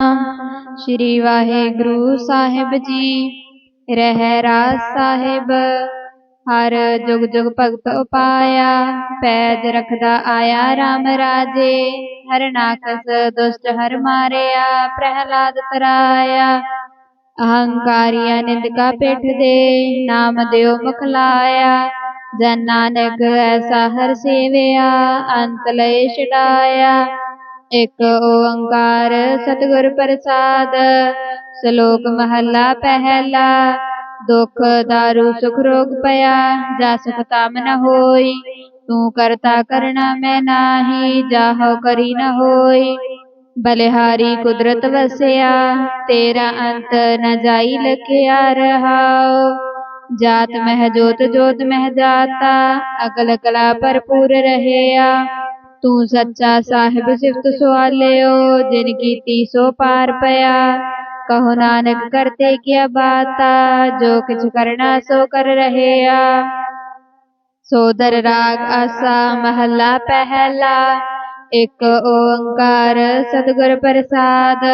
ਸ੍ਰੀ ਵਾਹਿਗੁਰੂ ਸਾਹਿਬ ਜੀ ਰਹਿਰਾਸ ਸਾਹਿਬ ਹਰ ਜੁਗ ਜੁਗ ਭਗਤ ਉਪਾਇਆ ਪੈਜ ਰਖਦਾ ਆਇਆ RAM ਰਾਜੇ ਹਰ ਨਾਕਸ ਦੁਸ਼ਟ ਹਰ ਮਾਰਿਆ ਪ੍ਰਹਿਲਾਦ ਤਰਾਇਆ ਅਹੰਕਾਰੀਆ ਨਿੰਦਕਾ ਪਿੱਠ ਦੇ ਨਾਮ ਦਿਓ ਮੁਖ ਲਾਇਆ ਜਨ ਨਾਨਕ ਐਸਾ ਹਰ ਸੇਵਿਆ ਅੰਤ ਲਏ ਛਡਾਇਆ एक ओंकार सतगुर प्रसाद। श्लोक महला पहला। दुख, दारू, सुख, रोग, पया। जा सुख ताम न होई। तू करता करना मैं नाही। जाहो करी न होई। बलिहारी कुदरत वसया। तेरा अंत न जाई लखिया रहा जात मह जोत जोत मह जाता अगल कला भरपूर रहेया तू सच्चा साहिब सिफत सवालो जिनकी ती सो पार पया। कहो नानक करते क्या बात, जो कुछ करना सो कर रहे आ। सोदर राग आसा महला पहला, एक ओंकार सतगुर प्रसाद।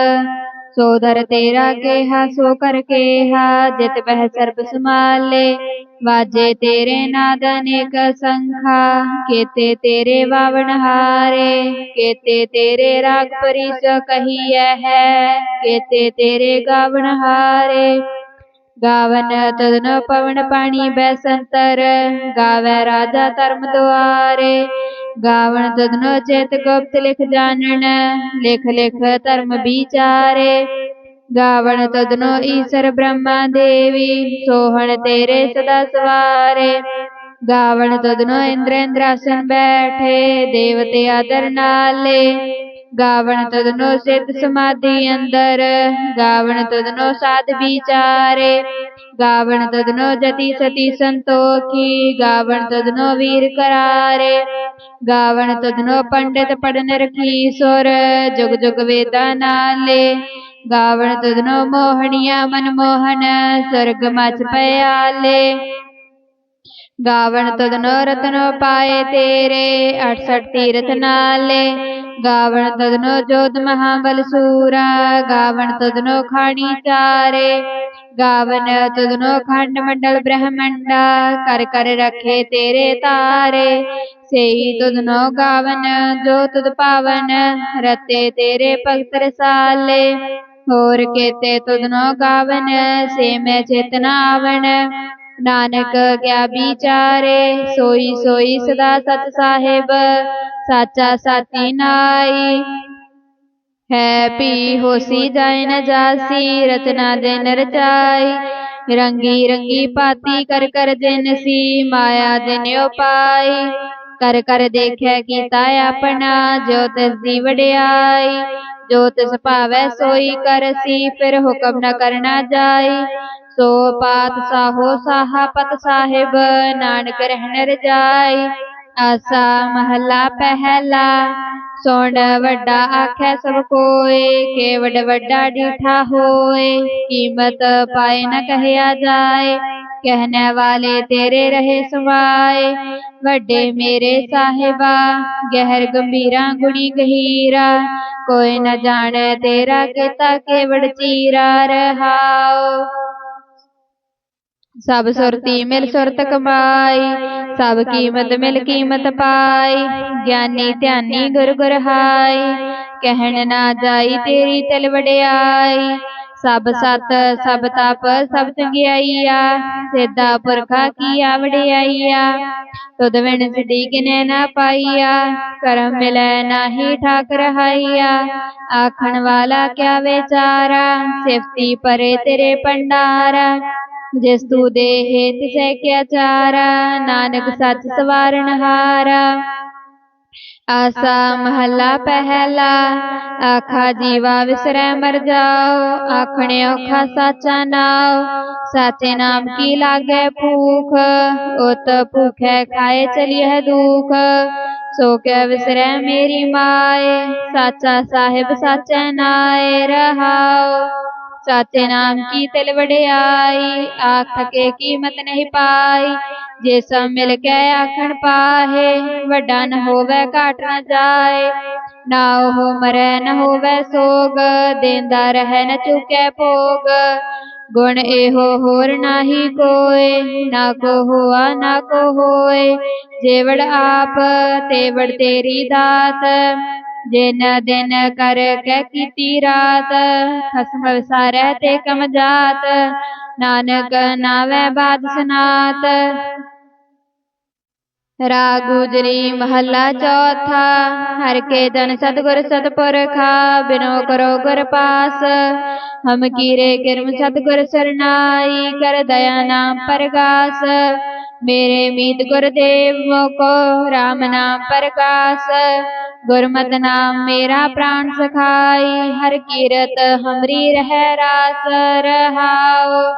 सोदर तेरा केहा सो कर केहा जित बह सर्व सुमाले वाजे तेरे नादन एक संखा केते तेरे वावन हारे। केते तेरे राग परिस कही है। केते तेरे गावन हारे। गावन तदन पवन पानी बैसंतर। गावे राजा धर्म द्वारे। गावण जगनो चेत गुप्त लिख जानन लेख लेख धर्म विचारे। गावण तदनो ईश्वर ब्रह्मा देवी सोहन तेरे सदा सवारे। गावण तदनो इंद्रेन्द्रासन बैठे, देवते आदर नाले। गावन तदनो सिद्ध समाधि अंदर गावन तदनो साध विचारे गावन तदनो जति सति संतोखी गावन तदनो वीर करारे गावन तदनो पंडित पढ़ने रखी सोर जुग जुग वेदा नाले गावन तदनो मोहनिया मन मोहन स्वर्ग मच पयाले गावन तदनो रतनो पाए तेरे अठसठ तीर्थ नाले गावन तदनो जोत महाबल सूरा गावन तदनो खाणी चारे गावन तदनो खंड मंडल ब्रह्मंडा कर कर रखे तेरे। तारे सेई तुदनो गावन जो तुद पावन रते तेरे भगत रसाले और केते तुदनो गावन से मैं चेतनावन ਨਾਨਕ ਕਿਆ ਵਿਚਾਰੇ ਸੋਈ ਸੋਈ ਸਦਾ ਸਤ ਸਾਹਿਬ ਸਾਚਾ ਸਾਤੀ ਨਾਈ ਹੈ ਪੀ ਹੋਸੀ ਜਾਇ ਨ ਜਾਸੀ ਰਚਨਾ ਦਿਨ ਰਚਾਈ ਰੰਗੀ ਰੰਗੀ ਪਾਤੀ ਕਰ ਕਰ ਜਿਨ ਸੀ ਮਾਇਆ ਦਿਨ ਉਪਾਈ ਕਰ ਕਰ ਦੇਖਿਆ ਕੀਤਾ ਆਪਣਾ ਜੋ ਤਿਸ ਦੀ ਵਡਿਆਈ ਜੋ ਤਿਸ ਭਾਵੈ ਸੋਈ ਕਰਸੀ ਫਿਰ ਹੁਕਮ ਨ ਕਰਨਾ ਜਾਈ सो पात साहो साहा पत साहेब, नानक रहनर जाय आसा महला पहला सोन वड्डा आखे सब कोए केवड वड्डा डीठा होए कीमत पाए न कहया जाए कहने वाले तेरे रहे सवाए वड्डे मेरे साहेबा, गहर गंभीरा गुणी गहीरा। कोई न जाने तेरा किता केवड़ चीरा रहा सब सुरती मिल सुरत कमाई सब कीमत मिल कीमत पाई। ज्ञानी ध्यानी गुर गुर हाय कहन ना जाई तेरी तिल वडियाई सब सत सब तप सब चंगियाईया सीधा पुरखा की आवड़ियाईया तुद बिन सिद्धि किने ना पाईया। करम मिले ना ही ठाक रहाइया आखन वाला क्या बेचारा सिफती परे तेरे भंडारा। जस्तु देहे तिशैक्याचारा नानक सच सवार हारा आसा महला पहला, आखा जीवा विसर मर जाओ आखने औखा साचा नाओ। साचे नाम की लागे भूख उत भूख है खाए चली है दुख। सो क्या विसर मेरी माए, साचा साहेब साचे नाए रहाओ। साचे नाम की तिल आई आख थके कीमत नहीं पाई जे सब मिल के आखन पाहे वडा न होवे काट न जाए ना हो मरे न होवे सोग देंदा रहे न चुके भोग गुण एहो होर नाही कोय ना को हुआ ना को होए जेवड़ आप तेवड़ तेरी दात जिन दिन कर कीती रात खसम विसारै ते कम जात। नानक नावै बाज सनात राग गुजरी महला चौथा, हर के जन सतगुर सतपुरखा, बिनो करो गुर पास। हम कीरे किरम सतगुर सरनाई, कर दया नाम परगास। मेरे मीत गुरुदेव को राम नाम प्रकाश, गुरमत नाम मेरा प्राण सखाई, हर कीरत हमरी रह रास रहाओ।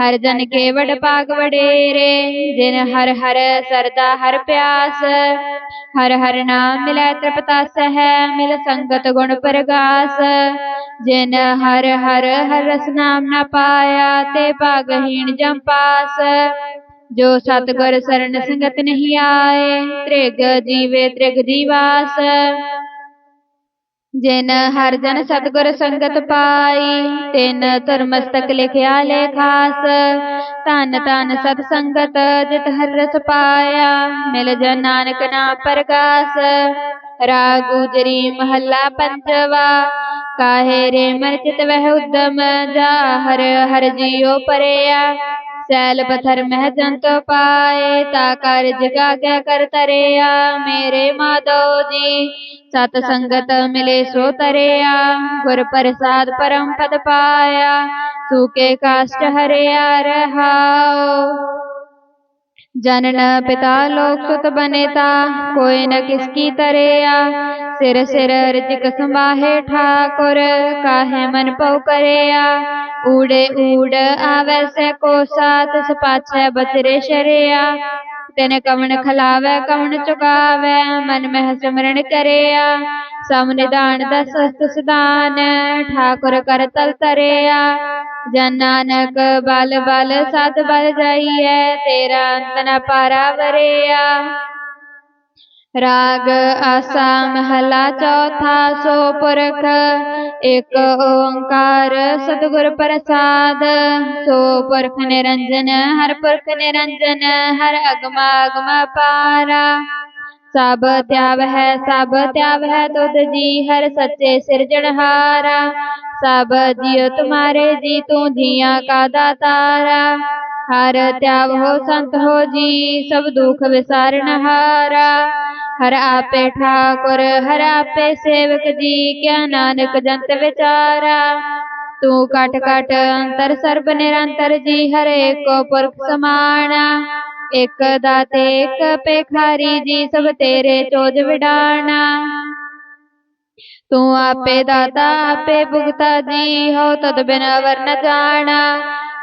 हर जन के वड पाग वडेरे, जिन हर हर सरदा हर प्यास, हर हर नाम मिले त्रिपता सह मिल संगत गुण प्रगास। जिन हर हर हर रस नाम न पाया, ते पागहीन जम पास। जो सतगुर शरण संगत नहीं आए, त्रिग जीवे त्रिग जीवास। जिन हर जन सतगुर संगत पाई, तिन धर्मस्तक लिखया ले खास। धन धन सत संगत जित हर रस पाया, मिल जो नानक ना प्रकाश रागुजरी महला पंचवा, काहे रे मरचित वह उद्दम जा हर हर जियो परया। सैल पत्थर मह जंत पाए, ता जगा क्या कर तरिया। मेरे माधव जी, सत संगत मिले सो तरेया। गुर प्रसाद परम पद पाया, सूखे काष्ट हरिया रहा जनन पिता लोक सुत बनेता, कोई न किसकी तरे तरेया। सिर सिर रिजिक सुबाहे ठाकुर, काहे मन पौ करेया। उड़े उड़ आवे से को सात सपाछे बचरे शरिया। तेने कवन खलावे कवन चुकावे, मन में सिमरण करे सम निदान दस सुदान ठाकुर कर तल तरेया। जन नानक बल बल, सत बल जाइए तेरा अंत न पारा वरेया। राग आसाम हला चौथा सो पुरख एक ओंकार सतगुर प्रसाद। सो पुरख निरंजन, हर पुरख निरंजन, हर अगमा अगमा पारा। सब त्याव है, सब त्याव है तुद जी, हर सच्चे सिरजनहारा सब जियो तुम्हारे जी, तू जिया का दातारा। हर त्यावहो संत हो जी, सब दुख विसार हारा। हर आपे ठाकुर, हर आपे सेवक जी, क्या नानक जंत विचारा। तू कट कट अंतर सर्व निरंतर जी, हरे को पुरख समाना। एक दाते, एक पेखारी जी, सब तेरे चोज विडाना। तू आपे दाता, आपे भुगता जी, हो तद बिना वर न जाना।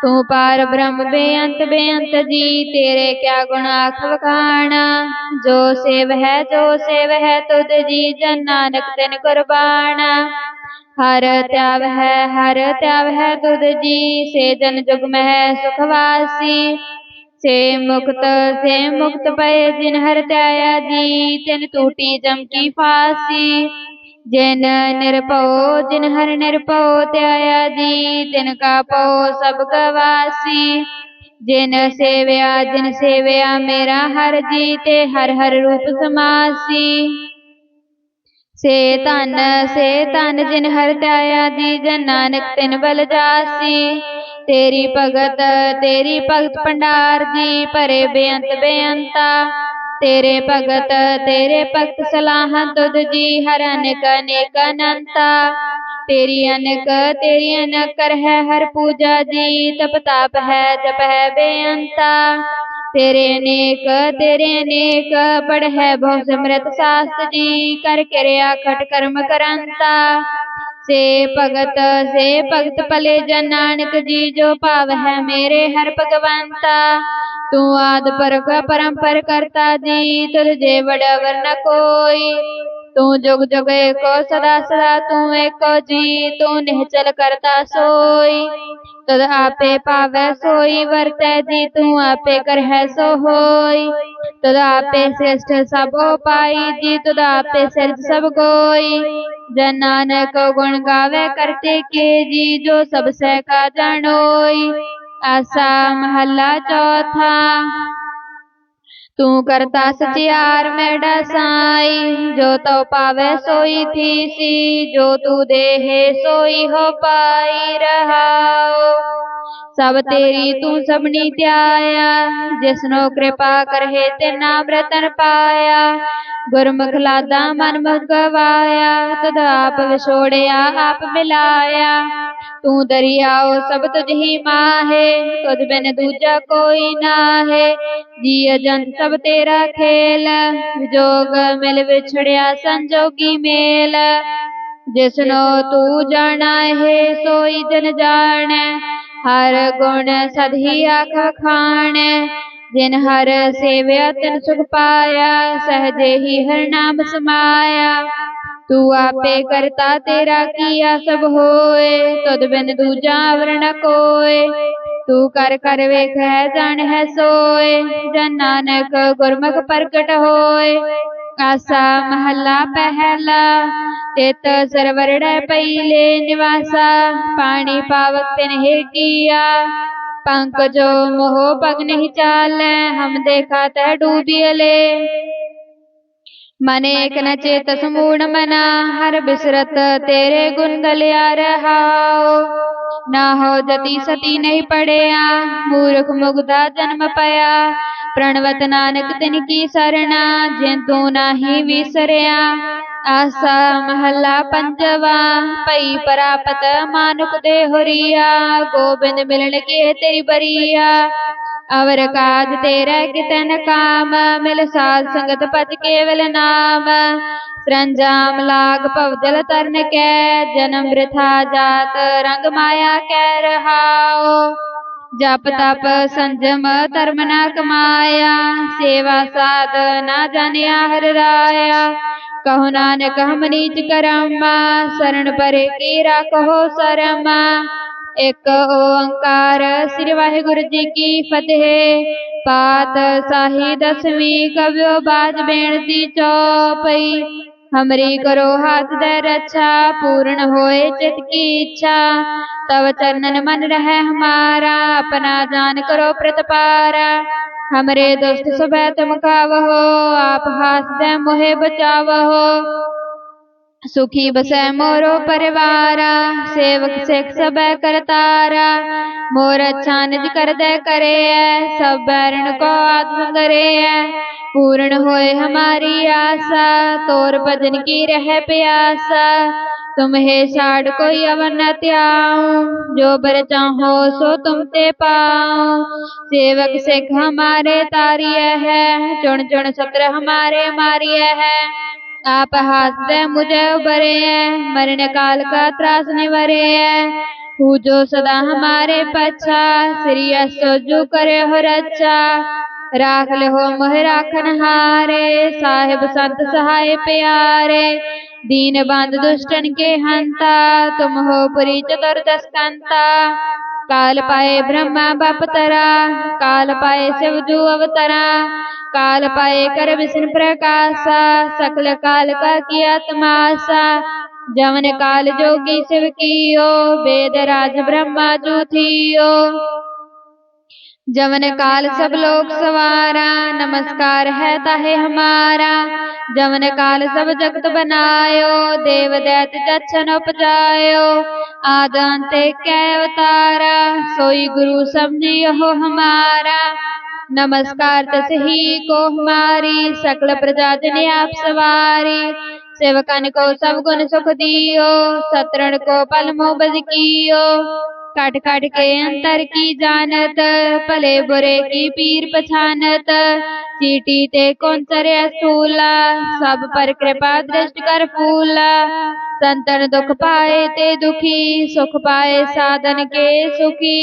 तू पार ब्रह्म बेअंत बेअंत जी, तेरे क्या गुणा खवखाना जो सेव है, जो सेव है तुद जी, जन नानक दिन कुर्बाना। हर त्याव है, हर त्याव है तुद जी, से जन जुग मह सुखवासी। से मुक्त से मुक्त पय जिन हर त्याया जी, तिन टूटी जमकी फासी। जिन निरपो जिन हर निरपो त्याया जी तिन का पो सब गवासी। जिन सेव्या, जिन सेवया मेरा हर जी ते हर हर रूप समासी। से तन से तन जिन हर त्याया जी, जन नानक तिन बल जासी। तेरी भगत तेरी भगत भंडार जी, परे बेअंत बेअंता। तेरे भगत, तेरे भक्त सलाह तुद जी, हर अनक अनेक अनंता। तेरी अनक तेरी अनक कर है हर पूजा जी, तप ताप है, जप है बेअंता। तेरे अनेक तेरे अनेक पढ़ है बहु समृत शास्त्र जी, कर कर्म करंता। से भगत से भगत पले जन नानक जी, जो भाव है मेरे हर भगवंता। तू आद पर परम पर करता जी, तुझे बड़ा वरना कोई। तू जुग जुग एको सदा सदा तू एको जी तू निहचल करता सोई। तद आपे पावै सोई, वरतै जी, तू आपे कर है सो होई। तद आपे श्रेष्ठ सब पाई जी, तद आपे सिरज सब गोई जन नानक गुण गावे करते के जी, जो सबसे का जानोई आसा महला चौथा तू करता सचियार में डसाई जो तो पावे सोई थी सी जो तू देहे सोई हो पाई रहाओ। सब तेरी तू सबनी त्याया जिसनो कृपा करहे ते नाम रतन पाया। गुरमुख लादा मन मुख गवाया तद आप विछोड़िया आप मिलाया। तू दरियाओ सब तुझ ही माहे तुझ बिन दूजा कोई ना है। जिय जंत सब तेरा खेल, जोग मिल विछड़िया संजोगी मेल। जिसनो तू जाना है, सोई जन जान। हर गुण सधी आख खान। जिन हर सेव्या तिन सुख पाया, सहजे ही हर नाम समाया। तू आपे करता तेरा किया सब होए, तुद बिन दूजा वरण कोय तू कर कर वेख है, जान है, सोए। जन नानक गुरमुख प्रकट होए। आसा महला पहला, तेत सरवरण पहले निवासा। पानी पावक तिन किया। पंक जो मोह पग नहीं चाल, हम देखा तह डूबियले। मन एक न चेत समूर्ण मना हर बिसरत तेरे गुण गलिया रहाओ ना हो जति सती नहीं पड़या मूर्ख मुगदा जन्म पया। प्रणवत नानक तिन की सरना जिन तू नाही विसरया। आसा महला पंजवा, पई परापत मानुक दे होरिया, गोबिंद मिलन के तेरी बरिया। अवर काज तेरा कितन काम, मिल साध संगत पच केवल नाम। सरंजाम लाग जल तरन कै, जन्म वृथा जात रंग माया कै रहाओ। जप तप संजम धर्म न कमाया, सेवा साध न जानिया हर राया। कहो नानक, हम नीच करमा शरण पर केरा कहो शरमा। एक ओंकार श्री वाहिगुरु जी की फतेह, पात साहि दसवीं कव्यो बाज बेणती चौपई। हमरी करो हाथ दे रक्षा, पूर्ण होए चित की इच्छा। तव चरणन मन रहे हमारा, अपना जान करो प्रतपारा हमरे दोस्त सब तुम खावहो, आप दे मोहे बचावहो। सुखी बसै मोरो परिवारा, सेवक सिख सब करतारा मोर अच्छा निज कर दे करे है सब बैरण को आत्म करे है पूर्ण होए हमारी आशा, तोर भजन की रह प्यासा। तुम हे साड़ कोई अवन त्याऊं। जो बर चाहो सो तुम ते पाऊँ। सेवक सिख हमारे तारिय है। चुन चुन सत्र हमारे मारिय है। आप हाथ मुझे उबरे है। मरण काल का त्रास निवरे है। जो सदा हमारे पच्छा। श्री सोजू करे हो रच्छा राख ले मोह राखन हारे, साहेब संत सहाय प्यारे। दीन बंद दुष्टन के हंता, तुम हो पुरी चतुर्दस्कंता काल पाए ब्रह्मा बाप तरा, काल पाए शिव शिवजू अवतरा। काल पाए कर विष्णु प्रकाशा, सकल काल का किया तमाशा। जवन काल जोगी शिव कियो, वेद राज ब्रह्मा जू थियो। जवन काल सब लोग सवारा नमस्कार है ताहे हमारा। जवन काल सब जगत बनायो देव दैत जच्छन उपजायो। आदंत कै अवतारा सोई गुरु समझियो हमारा। नमस्कार तसही को हमारी सकल प्रजा जन आप सवारी। सेवकन को सब गुण सुख दियो सतरण को पल मोबद कियो। कट कट के अंतर की जानत भले बुरे की पीर पछानत। चीटी ते कौन चरे स्थूला सब पर कृपा दृष्ट कर फूला। संतन दुख पाए ते दुखी, सुख पाए साधन के सुखी।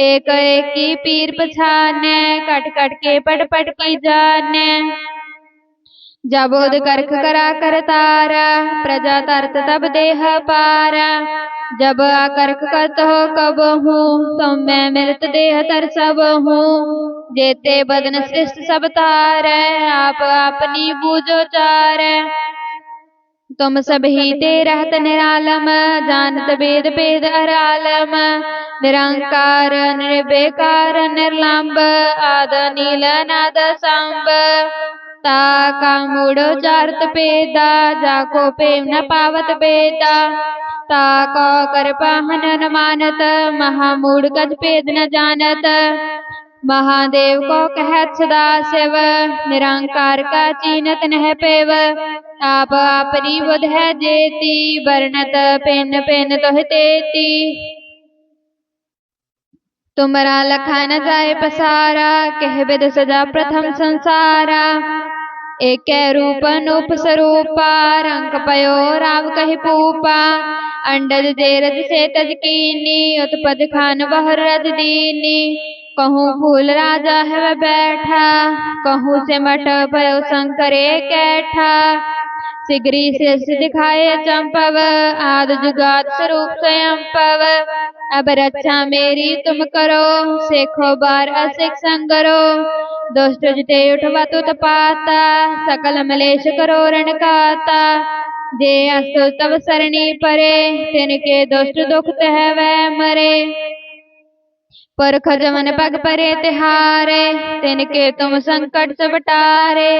एक एक की पीर पछाने कट कट के पट पट की जाने। जबोद करख करा कर तारा, प्रजा तरत तब देह पारा। जब आकर करत हो, कब हूँ तुम मैं मृत देह तर सब हूँ। जेते बदन सृष्ट सब तार, आप अपनी बूझो चार। तुम सब ही ते रहत निरालम, जानत वेद भेद अरालम। निरंकार, निर्विकार, निर्लंब, आद, नील, नाद, सांब। ता का मूड़ो चारत पेदा जाको प्रेम न पावत बेदा। ता को कर पाहन न मानत महामूढ़ कज पेद न जानत। महादेव को कहत सदा शिव निरंकार का चीनत नह पेव। आप आपरी बुध है जेती, वर्णत पेन पेन तो तेती। तुमरा लखा न जाए पसारा, कह विद सजा प्रथम संसारा। एक रूप नूप स्वरूपा रंग पयो राव कहि पूपा। अंडज जेरज से तज कीनी उत्पद खान बहर रज दीनी। कहूँ फूल राजा है वह बैठा, कहूँ से मठ पयो शंकरे कैठा। सिगरी से दिखाए चंपव, आद जुगात स्वरूप स्वयं पव। अब रक्षा मेरी तुम करो, सेखो बार असिक संगरो। दुष्ट जिते उठवा तुत पाता, सकल मलेश करो रण काता। जे अस्तु तब सरणी परे, तिनके दुष्ट दुख तह वह मरे। पर खजमन पग परे तिहारे, तिनके तुम संकट सब टारे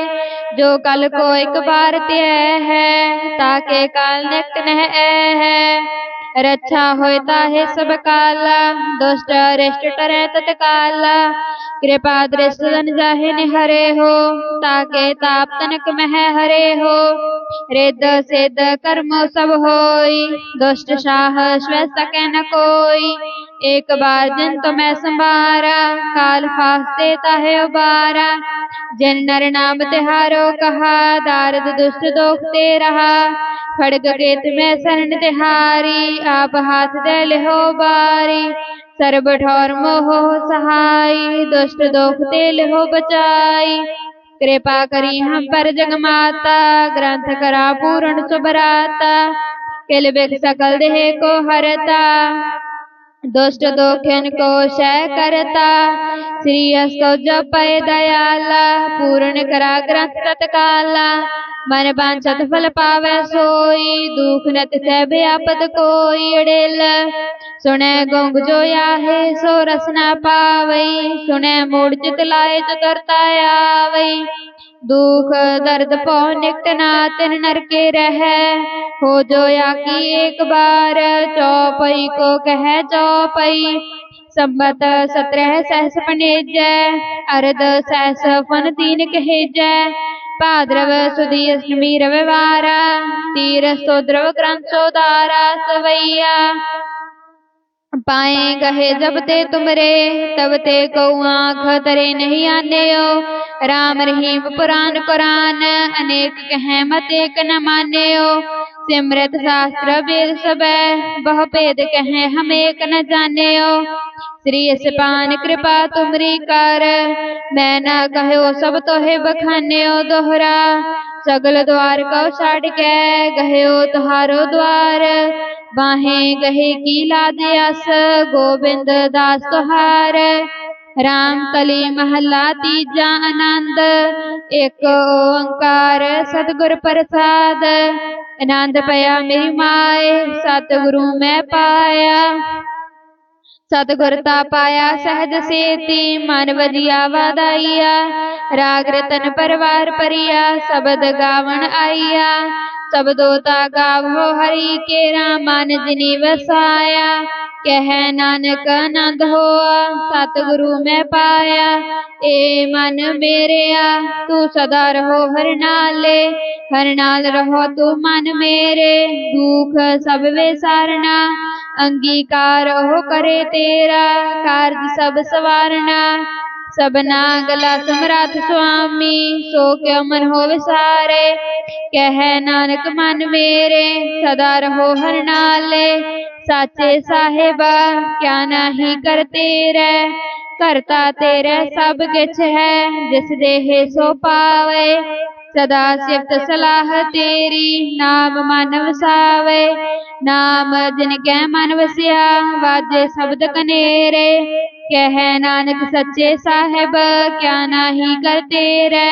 जो कल को एक बार त्य है, ताके काल निकट न है। रक्षा होता है सब काला, दुष्ट अरिष्ट टरे तत्काला। कृपा दृष्ट जन जाहे हरे हो, ताके ताप तनक मह हरे हो। रेद सेद कर्म सब होई, दुष्ट शाह स्व सके न कोई। एक बार जिन तो मैं संभारा, काल फास्ते ताहे उबारा। जिन नर नाम तिहारो कहा दारद दुष्ट दोखते रहा। खड़ग केत में शरण तिहारी, आप हाथ दे हो बारी। सर्ब ठोर मोह सहाय दुष्ट दोख तेल हो बचाई। कृपा करी हम पर जग माता ग्रंथ करा पूर्ण सुभराता। किल सकल देह को हरता। दुष्ट दोखन को शय करता। श्री असो जपय दयाला, पूर्ण करा ग्रंथ तत्काला। मन बांछत फल पावे सोई, दुख नत से व्यापत कोई अड़ेल। सुने गोंग जो है सो रसना पावई सुने मूड चित लाए चतुरता आवई दुख, दर्द पौ निकट नातन नर के रह। हो जो या की एक बार, चौपई को कह चौपई। संबत सत्रह सहस पनेज, अरद सहस फन तीन कहेज। भाद्रव सुदी अष्टमी रविवारा, तीर सोद्रव ग्रंथ सोदारा सवैया। पाए गहे जब ते तुमरे, तब ते कौआ खतरे नहीं आने हो राम रहीम पुराण कुरान, अनेक कहे मत एक न माने हो सिमरत शास्त्र वेद सब बह भेद कहे हम एक न जाने हो श्री पान कृपा तुमरी कर, मैं न कहो सब तो है बखाने हो दोहरा। सगल द्वार को छाड़ के गहो तुहारो द्वार। बाहें गहे की लादयास गोविंद दास तुहार। राम कली महला तीजा आनंद, एक ओंकार सतगुर प्रसाद। आनंद पया मेरी माए, सतगुरु मैं पाया। सतगुरता पाया सहज सेती, मन वजिया वादाइया। राग रतन परवार परिया, शबद गावन आइया। सब दोता गावो हरि के रामान जिनी वसाया। कह, नानक आनंद हो सतगुरु में पाया। ए मन मेरे आ, तू सदा रहो हर नाले। हर नाल रहो तू मन मेरे। दुख सब वे सारना अंगीकार हो करे तेरा। कार्य सब सवारना। सबना गला समराथ स्वामी, सो क्यों मन हो विसारे? कह नानक मन मेरे, सदा रहो हर नाले। साचे साहेबा, क्या नहीं कर रह करता तेरा सब किछ है, जिस देह सो पावे। सदा सिफत सलाह तेरी, नाम मन वसावे। नाम जिनके मन वसिया, वाजे शब्द कनेरे। कह नानक सच्चे साहेब, क्या नाही करते रे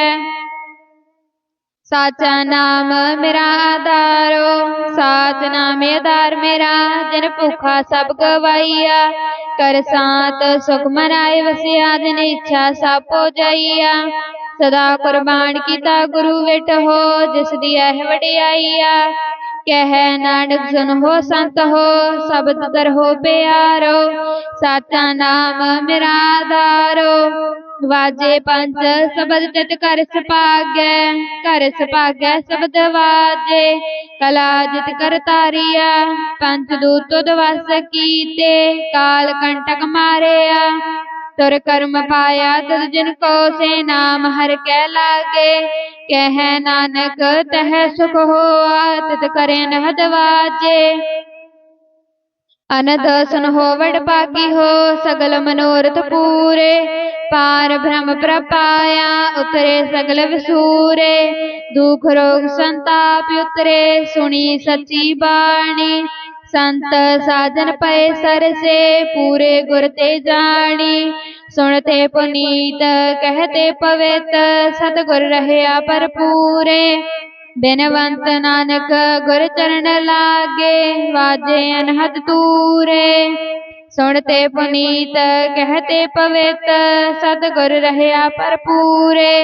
साचा नाम मेरा आधारो, साच नाम आधार मेरा, जिन भुखा सब गवाइया। कर सात सुख मनाए वसिया, जिन इच्छा सब हो जाइया सदा कुर्बान किता गुरु विट हो, जिस दिया है वडियाइया कह नानक जन हो संत हो सब तर हो प्यारो। साचा नाम मेरा धारो वाजे पंच शब्द तत कर सपाग, कर सपागै शब्द वाजे। कला जित कर तारिया, पंच दूत दवास कीते। काल कंटक मारिया तुर कर्म पाया तद जिनको से नाम हर कह लागे। कह नानक, तह सुख हो तत करे नदवाजे अनद सुन होवड बाकी हो, सगल मनोरथ पूरे। पार भ्रम प्रपाया, उतरे सगल विसूरे। दुख रोग संताप उतरे, सुनी सची बाणी। संत साधन पै सरसे, पूरे गुरते जानी सुनते पुनीत, कहते पवित, सतगुर रहे पर पूरे। बिनवंत नानक, गुर चरण लागे, वाजे अनहद तूरे सुनते पुनीत, कहते पवित, सतगुर रहे पर पूरे।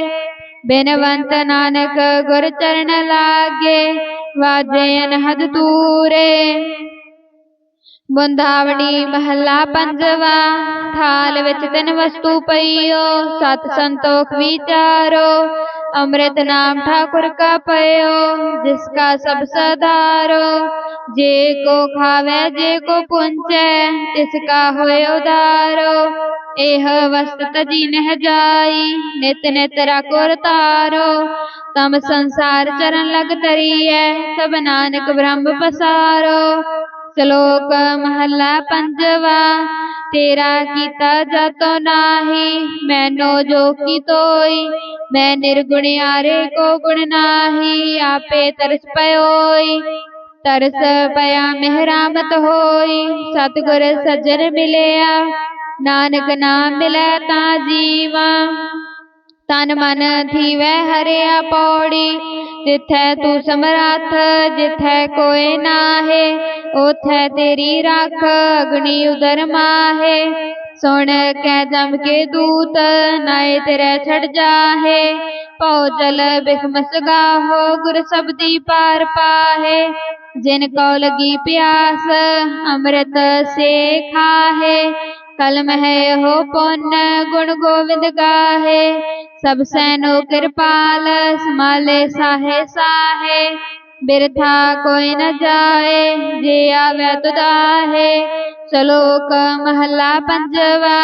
बिनवंत नानक, गुर चरण लागे, वाजे अनहद दूरे। ਵਾਜੇ ਅਨਹਦ ਤੂਰੇ ਬੁੰਦਾਵਣੀ ਮਹੱਲਾ ਪੰਜਵਾ ਥਾਲ ਵਿੱਚ ਤਿੰਨ ਵਸਤੂ ਪਈਓ ਸਤ ਸੰਤੋਖ ਵਿਚਾਰੋ ਅੰਮ੍ਰਿਤ ਨਾਮ ਠਾਕੁਰ ਕਾ ਪਇਓ ਜਿਸ ਕਾ ਸਭ ਸਦਾਰੋ ਜੇ ਕੋ ਖਾਵੇ ਜੇ ਕੋ ਪੁੰਚੈ ਤਿਸ ਕਾ ਹੋਏ ਉਦਾਰੋ ਇਹ ਵਸਤ ਤਜੀ ਨਹਿ ਜਾਈ ਨਿਤ ਨਿਤ ਰਾਕੁਰ ਤਾਰੋ ਤਮ ਸੰਸਾਰ ਚਰਨ ਲਗ ਤਰੀਐ ਸਭ ਨਾਨਕ ਬ੍ਰਹਮ श्लोक महला पंजवा, तेरा कीता जतो नाही, मैनो जो कि तोई, मैं निर्गुण आरे को गुण नाही, आपे तरस पयोई, तरस पया मेहरामत होई, सतगुर सजन मिलया, नानक नाम मिले ता जीवा, तन मन थी वह हरिया पौड़ी जिथ तू समरथ जिथै कोई नाहे ओथै तेरी राख, अग्नि उदर माहे। सुन कै जम के दूत नाय तेरे छड़ जाहे। पौ जल बिखमस गाहो, गुर सबदी पार पाहे। जिन कौ लगी प्यास, अमृत से खाहे। कलम है हो पुन गुण गोविंद गाहे। सब सैनो कृपाल, समाले साहे साहे। बिरथा कोई न जाए, जे आवे तो तुदाहे सलोक महला पंजवा,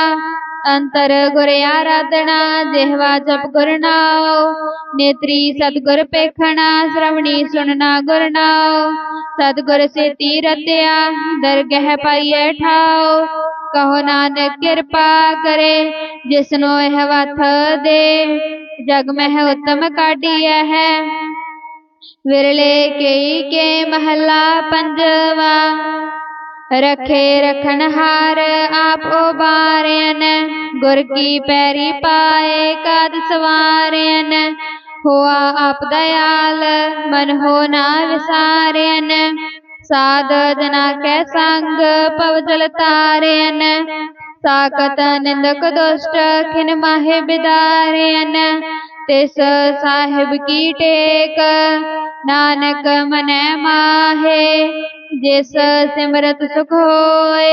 अंतर गुर आराधना, जेहवा जप गुरनाओ नेत्री सतगुर पेखना, श्रवणी सुनना गुरनाओ सतगुर से तीरत्या दरगह पाइय ठाओ। कहो नानक, कृपा करे। जिसनो यह वथ दे, जग मह उत्तम काटिया है। विरले के के महला पंजवा, रखे रखन हार आप उबारयन गुर की पैरी पाए काद सवारयन। हुआ आप दयाल, मन हो ना विसारयन। साध जना कै संग पव जल तारेन, साकत निंदक दुष्ट खिन माहे बिदारियन तिस साहिब की टेक, नानक मन माहे, जिस सिमरत सुख होए